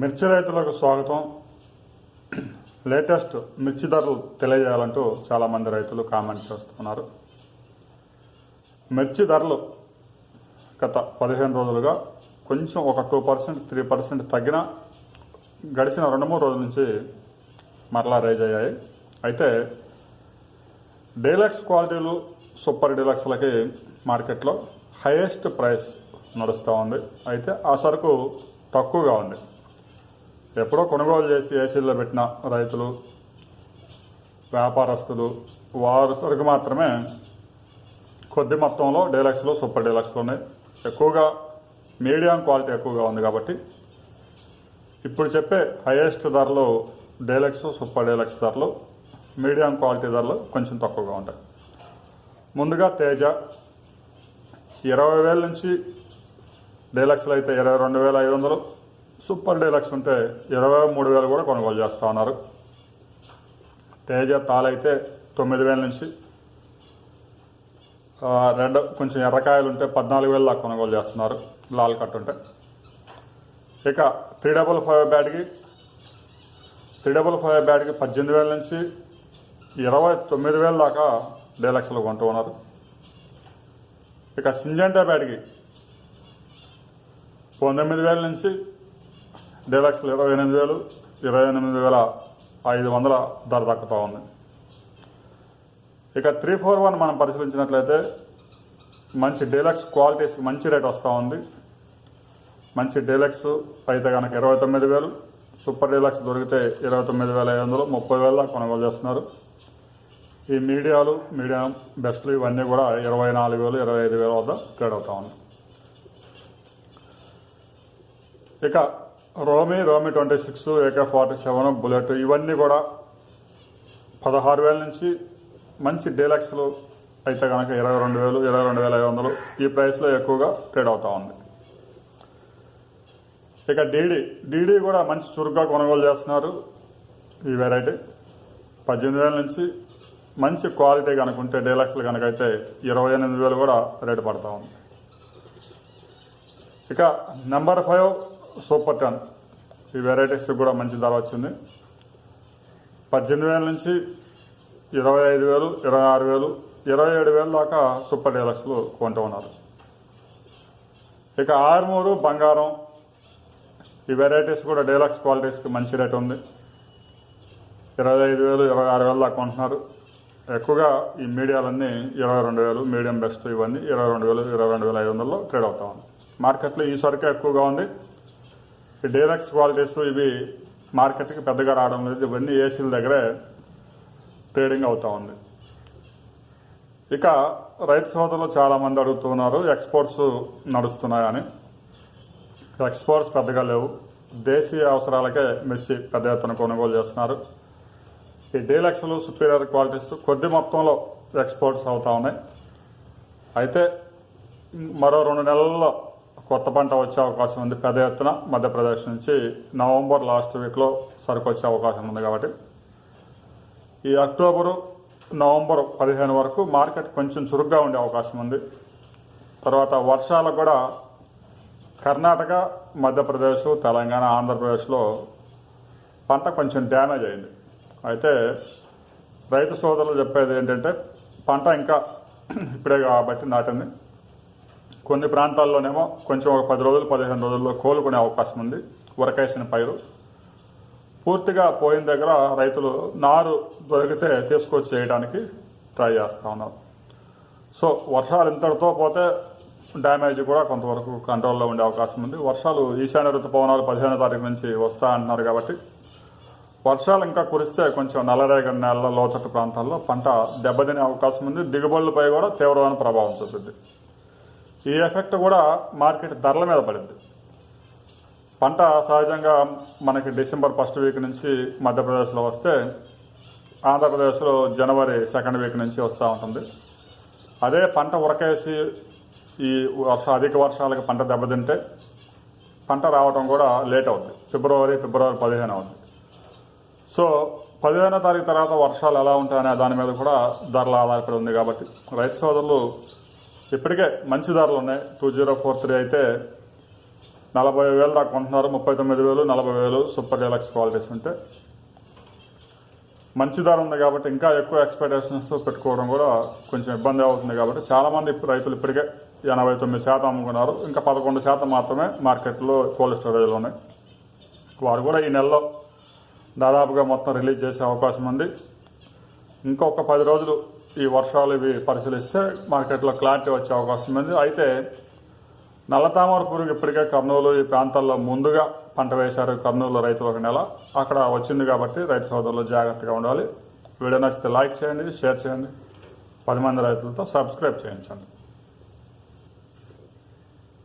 మిర్చి రైతులకు స్వాగతం. లేటెస్ట్ మిర్చి ధరలు తెలియజేయాలంటూ చాలామంది రైతులు కామెంట్ చేస్తున్నారు. మిర్చి ధరలు గత పదిహేను రోజులుగా కొంచెం ఒక టూ పర్సెంట్ త్రీ పర్సెంట్ తగ్గిన గడిచిన రెండు మూడు రోజుల నుంచి మరలా రైజ్ అయ్యాయి. అయితే డీలక్స్ క్వాలిటీలు సూపర్ డీలక్స్లకి మార్కెట్లో హైయెస్ట్ ప్రైస్ నడుస్తూ ఉంది. అయితే ఆ సరుకు తక్కువగా ఉంది. ఎప్పుడో కొనుగోలు చేసి ఏసీల్లో పెట్టిన రైతులు వ్యాపారస్తులు వారు సరుకు మాత్రమే కొద్ది మొత్తంలో డీలక్స్లో సూపర్ డీలక్స్లో ఉన్నాయి ఎక్కువగా మీడియం క్వాలిటీ ఎక్కువగా ఉంది కాబట్టి ఇప్పుడు చెప్పే హైయెస్ట్ ధరలు డీలక్స్ సూపర్ డీలక్స్ ధరలు మీడియం క్వాలిటీ ధరలు కొంచెం తక్కువగా ఉంటాయి. ముందుగా తేజ. ఇరవై వేల నుంచి డీలక్స్లు అయితే ఇరవై రెండు వేల ఐదు వందలు సూపర్ డీలక్స్ ఉంటే ఇరవై మూడు వేలు కూడా కొనుగోలు చేస్తూ ఉన్నారు. తేజ తాలైతే తొమ్మిది వేల నుంచి రెడ్ కొంచెం ఎర్రకాయలు ఉంటే పద్నాలుగు వేలు దాకా కొనుగోలు చేస్తున్నారు లాల్ కట్ ఉంటే. ఇక త్రీ డబల్ ఫైవ్ బ్యాట్కి త్రీ డబల్ ఫైవ్ బ్యాట్కి పద్దెనిమిది వేల నుంచి ఇరవై తొమ్మిది వేల దాకా డీలక్స్లు కొంటూ ఉన్నారు. ఇక సింజంటా బ్యాట్కి పంతొమ్మిది వేల నుంచి డీలక్స్లు ఇరవై ఎనిమిది వేలు ఇరవై ఎనిమిది వేల ఐదు వందల ధర దక్కుతూ ఉంది. ఇక త్రీ ఫోర్ వన్ మనం పరిశీలించినట్లయితే మంచి డీలక్స్ క్వాలిటీస్కి మంచి రేట్ వస్తూ ఉంది. మంచి డీలక్స్ అయితే కనుక ఇరవై తొమ్మిది వేలు సూపర్ డీలక్స్ దొరికితే ఇరవై తొమ్మిది వేల ఐదు వందలు ముప్పై వేల దాకా కొనుగోలు చేస్తున్నారు. ఈ మీడియాలు మీడియం బెస్ట్లు ఇవన్నీ కూడా ఇరవై నాలుగు వేలు ఇరవై ఐదు వేల వద్ద ట్రేడ్ అవుతా ఉంది. ఇక రోమి రోమి twenty six AK forty seven bullet ఇవన్నీ కూడా పదహారు వేల నుంచి మంచి డీలక్స్లు అయితే కనుక ఇరవై రెండు వేలు ఇరవై రెండు వేల ఐదు వందలు ఈ ప్రైస్లో ఎక్కువగా ట్రేడ్ అవుతూ ఉంది. ఇక డీడీ డీడీ కూడా మంచి చురుగ్గా కొనుగోలు చేస్తున్నారు ఈ వెరైటీ. పద్దెనిమిది వేల నుంచి మంచి క్వాలిటీ కనుకుంటే డీలక్స్లు కనుక అయితే ఇరవై ఎనిమిది వేలు కూడా రేటు పడతా ఉంది. ఇక నెంబర్ ఫైవ్ సూపర్ టన్ ఈ వెరైటీస్కి కూడా మంచి ధర వచ్చింది. పద్దెనిమిది వేల నుంచి ఇరవై ఐదు వేలు ఇరవై ఆరు వేలు ఇరవై ఏడు వేల దాకా సూపర్ డీలక్స్లు కొంటూ ఉన్నారు. ఇక ఆర్మూరు బంగారం ఈ వెరైటీస్ కూడా డీలక్స్ క్వాలిటీస్కి మంచి రేట్ ఉంది. ఇరవై ఐదు వేలు ఇరవై ఆరు వేలు దాకా కొంటున్నారు. ఎక్కువగా ఈ మీడియాలన్నీ ఇరవై రెండు వేలు మీడియం బెస్ట్ ఇవన్నీ ఇరవై రెండు వేలు ఇరవై రెండు వేల ఐదు వందల్లో ట్రేడ్ అవుతా ఉంది. మార్కెట్లో ఈ సరుకే ఎక్కువగా ఉంది. డీలక్స్ క్వాలిటీస్ ఇవి మార్కెట్కి పెద్దగా రావడం లేదు. ఇవన్నీ ఏసీల దగ్గరే ట్రేడింగ్ అవుతూ ఉంది. ఇక రైతు సోదరులు చాలామంది అడుగుతున్నారు ఎక్స్పోర్ట్స్ నడుస్తున్నాయని. ఎక్స్పోర్ట్స్ పెద్దగా లేవు. దేశీయ అవసరాలకే మిర్చి పెద్ద ఎత్తున కొనుగోలు చేస్తున్నారు. ఈ డీలక్స్లు సుపీరియర్ క్వాలిటీస్ కొద్ది మొత్తంలో ఎక్స్పోర్ట్స్ అవుతా ఉన్నాయి. అయితే మరో రెండు నెలల్లో కొత్త పంట వచ్చే అవకాశం ఉంది. పెద్ద ఎత్తున మధ్యప్రదేశ్ నుంచి నవంబర్ లాస్ట్ వీక్లో సరుకు వచ్చే అవకాశం ఉంది కాబట్టి. ఈ అక్టోబరు నవంబర్ పదిహేను వరకు మార్కెట్ కొంచెం చురుగ్గా ఉండే అవకాశం ఉంది. తర్వాత వర్షాలకు కూడా కర్ణాటక మధ్యప్రదేశ్ తెలంగాణ ఆంధ్రప్రదేశ్లో పంట కొంచెం డ్యామేజ్ అయింది. అయితే రైతు సోదరులు చెప్పేది ఏంటంటే పంట ఇంకా ఇప్పుడే కాబట్టి నాటింది. కొన్ని ప్రాంతాల్లోనేమో కొంచెం ఒక పది రోజులు పదిహేను రోజుల్లో కోలుకునే అవకాశం ఉంది. ఉరకేసిన పైరు. పూర్తిగా పోయిన దగ్గర రైతులు నారు దొరికితే తీసుకొచ్చి చేయడానికి ట్రై చేస్తూ ఉన్నారు. సో వర్షాలు ఇంతటితో పోతే డ్యామేజ్ కూడా కొంతవరకు కంట్రోల్లో ఉండే అవకాశం ఉంది. వర్షాలు ఈశాన్య ఋతుపవనాలు పదిహేనో తారీఖు నుంచి వస్తా అంటున్నారు కాబట్టి వర్షాలు ఇంకా కురిస్తే కొంచెం నల్లరేగడి నేల లోతట్టు ప్రాంతాల్లో పంట దెబ్బతినే అవకాశం ఉంది. దిగుబడులపై కూడా తీవ్రమైన ప్రభావం చూపుద్ది. ఈ ఎఫెక్ట్ కూడా మార్కెట్ ధరల మీద పడింది. పంట సహజంగా మనకి డిసెంబర్ ఫస్ట్ వీక్ నుంచి మధ్యప్రదేశ్లో వస్తే ఆంధ్రప్రదేశ్లో జనవరి సెకండ్ వీక్ నుంచి వస్తూ ఉంటుంది. అదే పంట ఉరకేసి ఈ వర్ష అధిక వర్షాలకు పంట దెబ్బతింటే పంట రావడం కూడా లేట్ అవుద్ది. ఫిబ్రవరి ఫిబ్రవరి పదిహేను అవుద్ది. సో పదిహేనో తారీఖు తర్వాత వర్షాలు ఎలా ఉంటాయనే దాని మీద కూడా ధరలు ఆధారపడి ఉంది కాబట్టి రైతు సోదరులు ఇప్పటికే మంచి ధరలు ఉన్నాయి. టూ జీరో ఫోర్ త్రీ అయితే నలభై వేలు దాకా కొంటున్నారు. ముప్పై తొమ్మిది వేలు నలభై వేలు సూపర్ డీలక్స్ క్వాలిటీస్ ఉంటే. మంచి ధర ఉంది కాబట్టి ఇంకా ఎక్కువ ఎక్స్పెక్టేషన్స్ పెట్టుకోవడం కూడా కొంచెం ఇబ్బంది అవుతుంది కాబట్టి చాలామంది రైతులు ఇప్పటికే ఎనభై తొమ్మిది శాతం అమ్ముకున్నారు. ఇంకా పదకొండు శాతం మాత్రమే మార్కెట్లో కోల్డ్ స్టోరేజ్లో ఉన్నాయి. వారు కూడా ఈ నెలలో దాదాపుగా మొత్తం రిలీజ్ చేసే అవకాశం ఉంది. ఇంకొక పది రోజులు ఈ వర్షాలు ఇవి పరిశీలిస్తే మార్కెట్లో క్లారిటీ వచ్చే అవకాశం ఉంది. అయితే నల్లతామర పురుగు ఇప్పటికే కర్నూలు ఈ ప్రాంతాల్లో ముందుగా పంట వేశారు కర్నూలు రైతులు ఒక నెల. అక్కడ వచ్చింది కాబట్టి రైతు సోదరులు జాగ్రత్తగా ఉండాలి. వీడియో నచ్చితే లైక్ చేయండి షేర్ చేయండి. పది మంది రైతులతో సబ్స్క్రైబ్ చేయించండి.